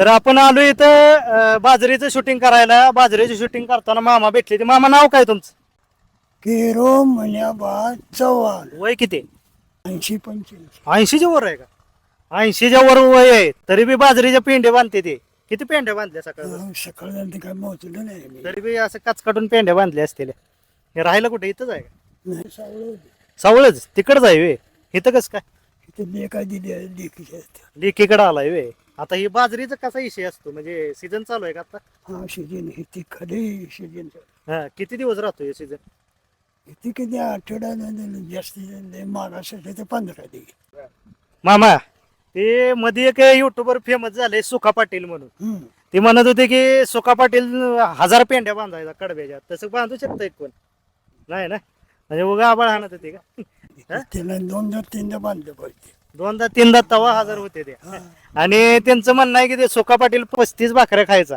तर आपण आलो इथं अं, बाजरीचं शूटिंग करायला. बाजरीचं शूटिंग करताना मामा भेटले ते. मामा नाव काय तुमचं? केरो मन्याबा चव्हाण. वय किती? ऐंशी पंच्याऐंशी ऐंशीच्या वर आहे का? ऐंशीच्या वर वय आहे. तरी बी बाजरीच्या पेंड्या बांधते ते. किती पेंड्या बांधल्या सकाळ? सकाळी ते काय मोजलं नाही मी. तरी बी असं काचकाटून पेंड्या बांधल्या असतील. हे राहिलं कुठे? इथंच आहे का? नाही सावळं. सावळच? तिकडच आहे वे इथं कसं काय? इथे लेखा दिली आहे आहेत. लेकीकडे आलाय वे आता ही बाजरीचा कसा विषय असतो? म्हणजे सीझन चालू आहे का आता? हा सीजन हे ती खरी सीजन हा किती दिवस राहतो हे सीझन ती किती आठवडा जास्ती मागासाठी ते पंधरा दिवस. मामा ते मध्ये एक युट्यूबर फेमस झाले सुखा पाटील म्हणून. ते म्हणत होते की सुखा पाटील हजार पेंड्या बांधायचा कडब्याच्या. तसं बांधू शकतं एक कोण? नाही ना? म्हणजे उगा आबाळ आणत होते का? त्याला दोनदा तीनदा बांधलं पाहिजे. दोनदा तीनदा तवा हजार होते ते. आणि त्यांचं म्हणणं आहे की ते सुखा पाटील पस्तीस भाकऱ्या खायचा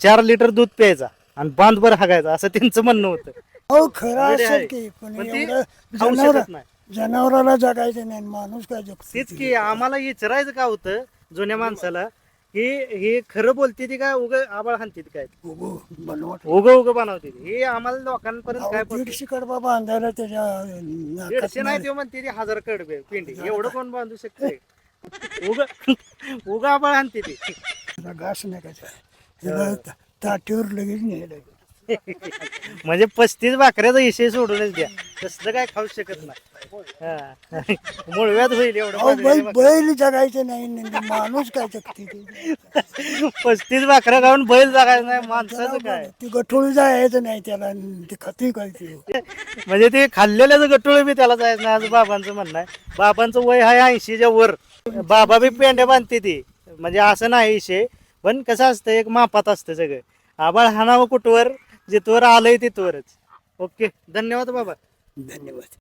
चार लिटर दूध प्यायचा आणि बांधभर हागायचा असं त्यांचं म्हणणं होतं. हो खरं आहे. असेल की पण पण ते एवढं खाऊ जनावर नाही. जनावराला जगायचं नाही माणूस काय जगतो तेच की आम्हाला विचारायचं का होतं जुन्या माणसाला? की हे खरं बोलते ती काय उग आबाळ हाणते काय? उगो बनवट उग उग बनवते ती. हे आम्हाला लोकांपर्यंत काय पडतं? दीडशे कडबा बांधायला त्याच्या दीडशे नाही नाही. ते म्हणते ती हजार कडबे पिंडी. एवढं कोण बांधू शकते उग उग आबाळ आणते ती. घास नाही का त्याला. ता- ताटीवर लगेच न्यायला म्हणजे पस्तीस भाकऱ्याचा विषय सोडूनच द्या. तसलं काय खाऊ शकत नाही. हा. मुळव्यात होईल एवढं अहो बैल जगायचं नाही न- माणूस काय जगते ते? पस्तीस भाकऱ्या खाऊन बैल जागायचं नाही माणसाचं काय? ती गठोळ जायचं नाही त्याला न ते खाते काय ते म्हणजे ते खाल्लेल्याचं गटोळ बी त्याला जायचं नाही असं बाबांचं म्हणणं आहे. बाबांचं वय आहे ऐंशीच्या वर. बाबा बी पेंड्या बांधते ती. म्हणजे असं नाही विषय. पण कसं असतं एक मापात असतं सगळं. आबाळ हाणावं कुठवर जिथवर आलंय तिथवरच. ओके धन्यवाद बाबा. धन्यवाद.